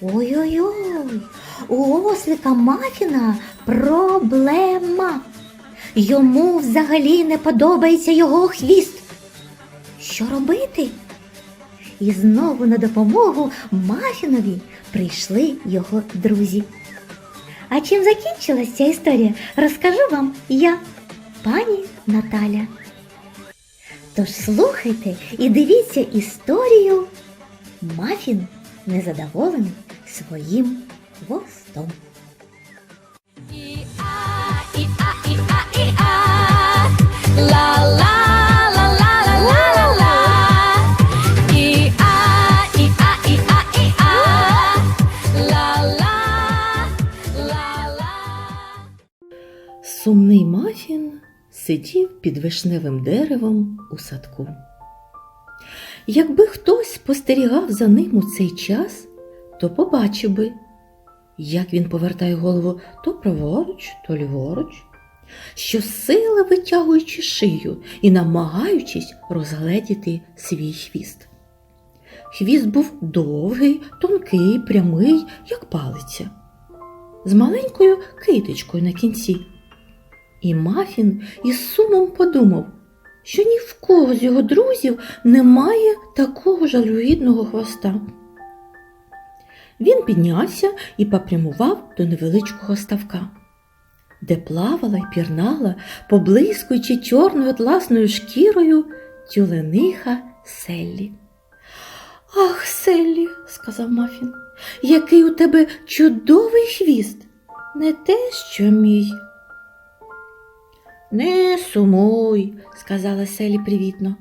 Ой-ой-ой, у ослика Мафіна проблема. Йому взагалі не подобається його хвіст. Що робити? І знову на допомогу Мафінові прийшли його друзі. А чим закінчилась ця історія, розкажу вам я, пані Наталя. Тож слухайте і дивіться історію Мафін незадоволений своїм хвостом. І-а, і-а, і-а, і-а. Ла-ла, сидів під вишневим деревом у садку. Якби хтось спостерігав за ним у цей час, то побачив би, як він повертає голову то праворуч, то ліворуч, що сили витягуючи шию і намагаючись розгледіти свій хвіст. Хвіст був довгий, тонкий, прямий, як палиця, з маленькою китичкою на кінці. І Мафін із сумом подумав, що ні в кого з його друзів немає такого жалюгідного хвоста. Він піднявся і попрямував до невеличкого ставка, де плавала й пірнала, поблискуючи чорною атласною шкірою тюлениха Селлі. Ах, Селлі, сказав Мафін, який у тебе чудовий хвіст, не те, що мій. Не сумуй, сказала Селі привітно.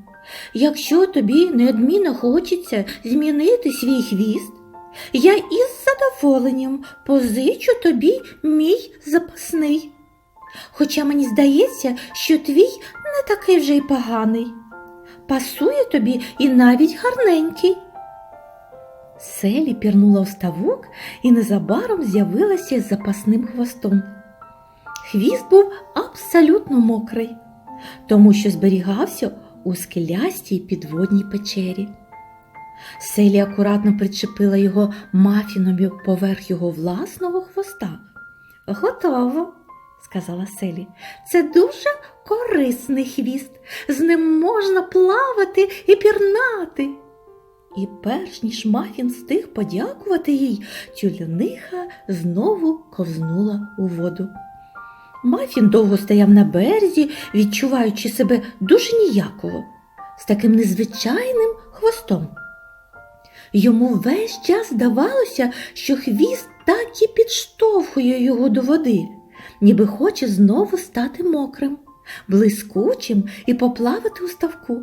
Якщо тобі неодмінно хочеться змінити свій хвіст, я із задоволенням позичу тобі мій запасний. Хоча мені здається, що твій не такий вже й поганий. Пасує тобі і навіть гарненький. Селі пірнула в ставок і незабаром з'явилася з запасним хвостом. Хвіст був абсолютно мокрий, тому що зберігався у скелястій підводній печері. Селі акуратно причепила його мафінові поверх його власного хвоста. Готово, сказала Селі. Це дуже корисний хвіст. З ним можна плавати і пірнати. І перш ніж мафін встиг подякувати їй, тюльониха знову ковзнула у воду. Мафін довго стояв на березі, відчуваючи себе дуже ніяково, з таким незвичайним хвостом. Йому весь час здавалося, що хвіст так і підштовхує його до води, ніби хоче знову стати мокрим, блискучим і поплавати у ставку.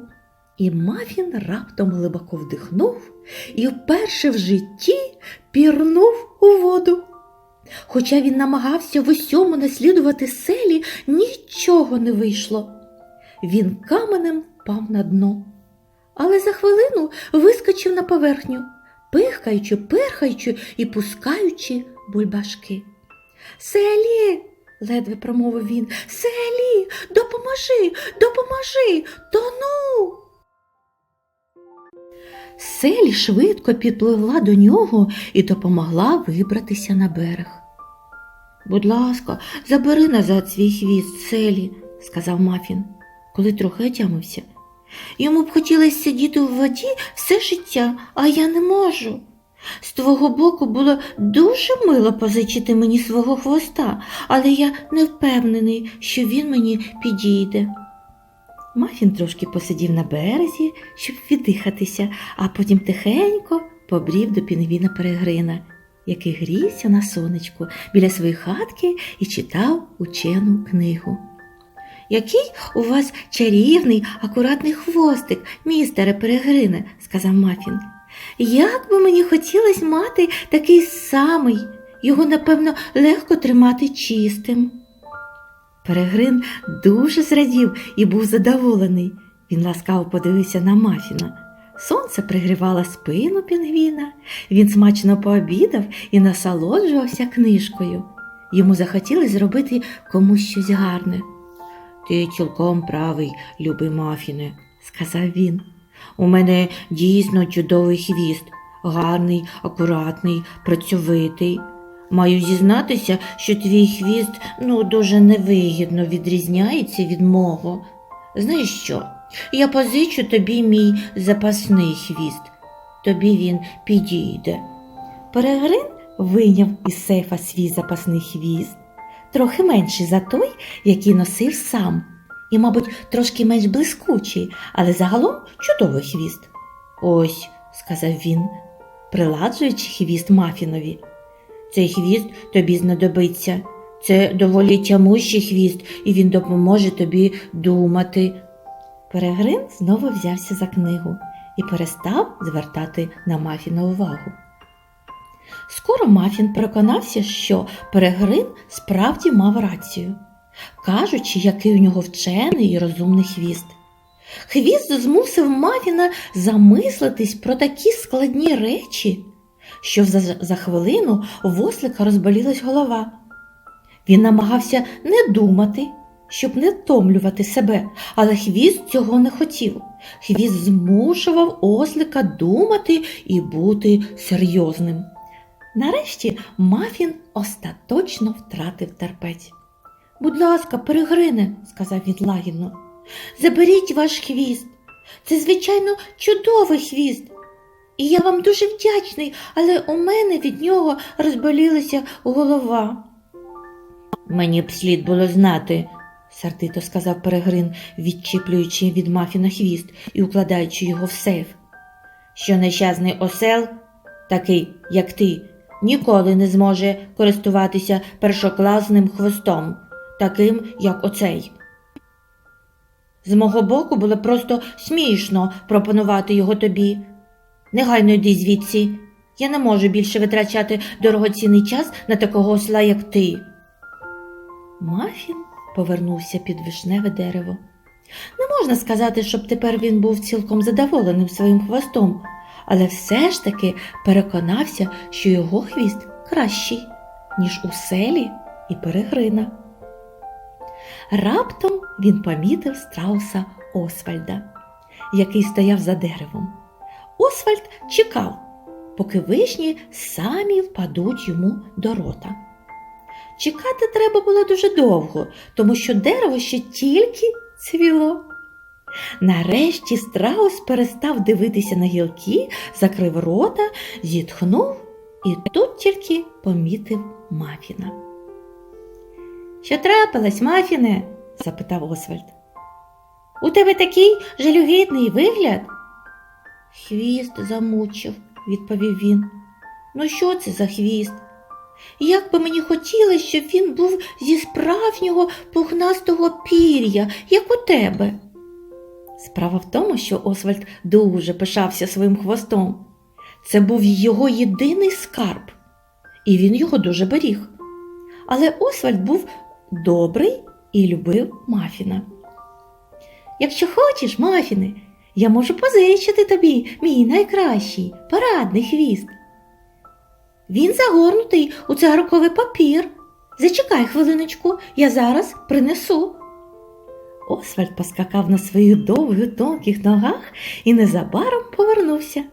І Мафін раптом глибоко вдихнув і вперше в житті пірнув у воду. Хоча він намагався в усьому наслідувати селі, нічого не вийшло. Він каменем впав на дно, але за хвилину вискочив на поверхню, пихкаючи, перхаючи і пускаючи бульбашки. Селі, ледве промовив він, селі, допоможи, допоможи, тону. Селі швидко підпливла до нього і допомогла вибратися на берег. Будь ласка, забери назад свій хвіст, Селі, сказав Мафін, коли трохи отямився. Йому б хотілося сидіти у воді все життя, а я не можу. З твого боку було дуже мило позичити мені свого хвоста, але я не впевнений, що він мені підійде. Мафін трошки посидів на березі, щоб віддихатися, а потім тихенько побрів до пінгвіна Перегрина, який грівся на сонечку біля своєї хатки і читав учену книгу. Який у вас чарівний, акуратний хвостик, містере Перегрине, сказав Мафін. Як би мені хотілося мати такий самий, його, напевно, легко тримати чистим. Перегрин дуже зрадів і був задоволений. Він ласкаво подивився на Мафіна. Сонце пригрівало спину пінгвіна, він смачно пообідав і насолоджувався книжкою. Йому захотілося зробити комусь щось гарне. Ти цілком правий, любий мафіне, сказав він. У мене дійсно чудовий хвіст, гарний, акуратний, працьовитий. Маю зізнатися, що твій хвіст ну дуже невигідно відрізняється від мого. Знаєш що? Я позичу тобі мій запасний хвіст. Тобі він підійде. Перегрин вийняв із сейфа свій запасний хвіст, трохи менший за той, який носив сам, і, мабуть, трошки менш блискучий, але загалом чудовий хвіст. Ось, сказав він, приладжуючи хвіст мафінові. Цей хвіст тобі знадобиться. Це доволі тямущий хвіст, і він допоможе тобі думати. Перегрин знову взявся за книгу і перестав звертати на Мафіна увагу. Скоро Мафін переконався, що Перегрин справді мав рацію, кажучи, який у нього вчений і розумний хвіст. Хвіст змусив Мафіна замислитись про такі складні речі, що за, за хвилину в ослика розболілась голова. Він намагався не думати, щоб не втомлювати себе, але хвіст цього не хотів. Хвіст змушував ослика думати і бути серйозним. Нарешті Мафін остаточно втратив терпець. Будь ласка, перегрине, сказав він лагідно. Заберіть ваш хвіст. Це, звичайно, чудовий хвіст. І я вам дуже вдячний, але у мене від нього розболілася голова. Мені б слід було знати, сердито сказав Перегрин, відчіплюючи від мафіна хвіст і укладаючи його в сейф. Що нещасний осел, такий, як ти, ніколи не зможе користуватися першокласним хвостом, таким, як оцей. З мого боку було просто смішно пропонувати його тобі. Негайно йди звідси. Я не можу більше витрачати дорогоцінний час на такого осла, як ти. Мафін повернувся під вишневе дерево. Не можна сказати, щоб тепер він був цілком задоволеним своїм хвостом, але все ж таки переконався, що його хвіст кращий, ніж у селі і перегрина. Раптом він помітив страуса Освальда, який стояв за деревом. Освальд чекав, поки вишні самі впадуть йому до рота. Чекати треба було дуже довго, тому що дерево ще тільки цвіло. Нарешті страус перестав дивитися на гілки, закрив рота, зітхнув і тут тільки помітив Мафіна. Що трапилось, Мафіне? запитав Освальд. У тебе такий жалюгідний вигляд? Хвіст замучив, відповів він. Ну, що це за хвіст? Як би мені хотілося, щоб він був зі справжнього пухнастого пір'я, як у тебе. Справа в тому, що Освальд дуже пишався своїм хвостом. Це був його єдиний скарб, і він його дуже беріг. Але Освальд був добрий і любив Мафіна. Якщо хочеш, Мафіне, я можу позичити тобі мій найкращий парадний хвіст. Він загорнутий у цигарковий папір. Зачекай хвилиночку, я зараз принесу. Освальд поскакав на своїх довгих тонких ногах і незабаром повернувся,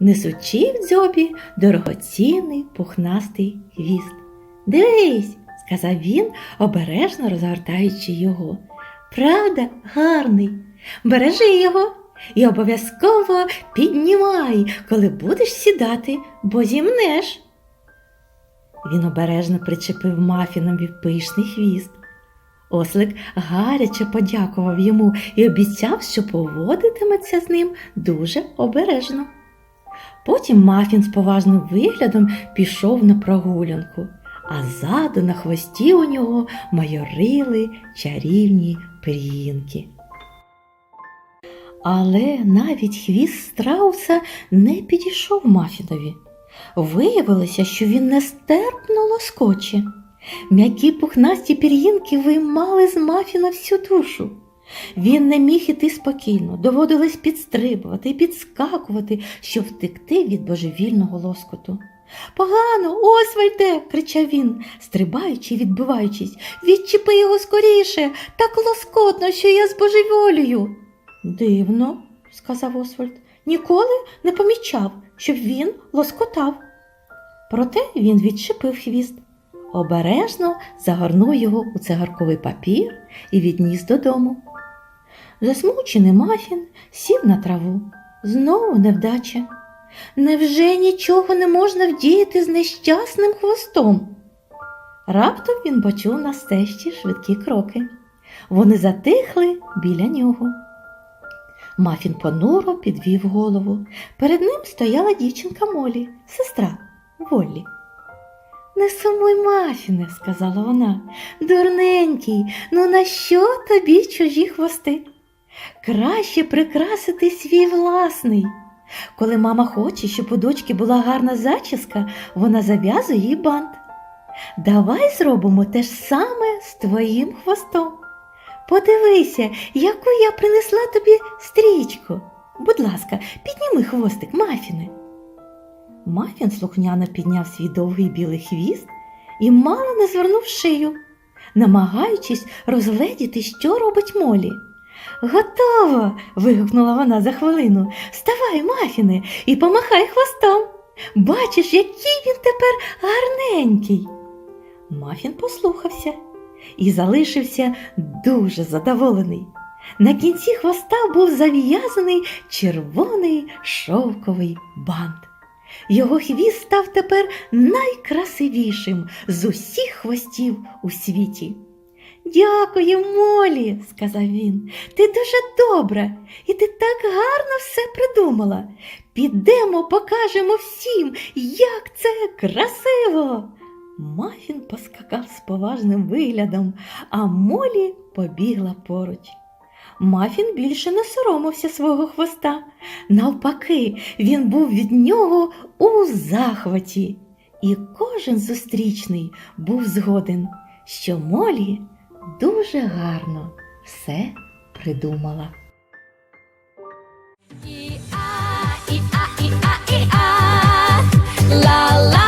несучи в дзьобі дорогоцінний пухнастий хвіст. Дивись, сказав він, обережно розгортаючи його. Правда, гарний. Бережи його і обов'язково піднімай, коли будеш сідати, бо зімнеш. Він обережно причепив мафінові пишний хвіст. Ослик гаряче подякував йому і обіцяв, що поводитиметься з ним дуже обережно. Потім мафін з поважним виглядом пішов на прогулянку, а ззаду на хвості у нього майорили чарівні пір'їнки. Але навіть хвіст страуса не підійшов Мафінові. Виявилося, що він нестерпно лоскоче. М'які пухнасті пір'їнки виймали з Мафіна всю душу. Він не міг іти спокійно, доводилось підстрибувати і підскакувати, щоб втекти від божевільного лоскоту. Погано, Освальде, кричав він, стрибаючи і відбиваючись. Відчіпи його скоріше, так лоскотно, що я збожеволюю. Дивно, сказав Освальд, ніколи не помічав, щоб він лоскотав. Проте він відчепив хвіст, обережно загорнув його у цигарковий папір і відніс додому. Засмучений мафін сів на траву. Знову невдача. Невже нічого не можна вдіяти з нещасним хвостом? Раптом він почув на стежці швидкі кроки. Вони затихли біля нього. Мафін понуро підвів голову. Перед ним стояла дівчинка Молі, сестра Воллі. Не сумуй, Мафіне, сказала вона. Дурненький, ну на що тобі чужі хвости? Краще прикрасити свій власний. Коли мама хоче, щоб у дочки була гарна зачіска, вона зав'язує їй бант. Давай зробимо те ж саме з твоїм хвостом. Подивися, яку я принесла тобі стрічку. Будь ласка, підніми хвостик, Мафіне. Мафін слухняно підняв свій довгий білий хвіст і мало не звернув шию, намагаючись розгледіти, що робить Молі. Готово. вигукнула вона за хвилину. Вставай, Мафіне, і помахай хвостом. Бачиш, який він тепер гарненький. Мафін послухався і залишився дуже задоволений. На кінці хвоста був зав'язаний червоний шовковий бант. Його хвіст став тепер найкрасивішим з усіх хвостів у світі. Дякую, Молі, сказав він. Ти дуже добра, і ти так гарно все придумала. Підемо, покажемо всім, як це красиво. Мафін поскакав з поважним виглядом, а Молі побігла поруч. Мафін більше не соромився свого хвоста. Навпаки, він був від нього у захваті, і кожен зустрічний був згоден, що Молі дуже гарно все придумала. І-а, і-а, і-а, і-а, ла-ла.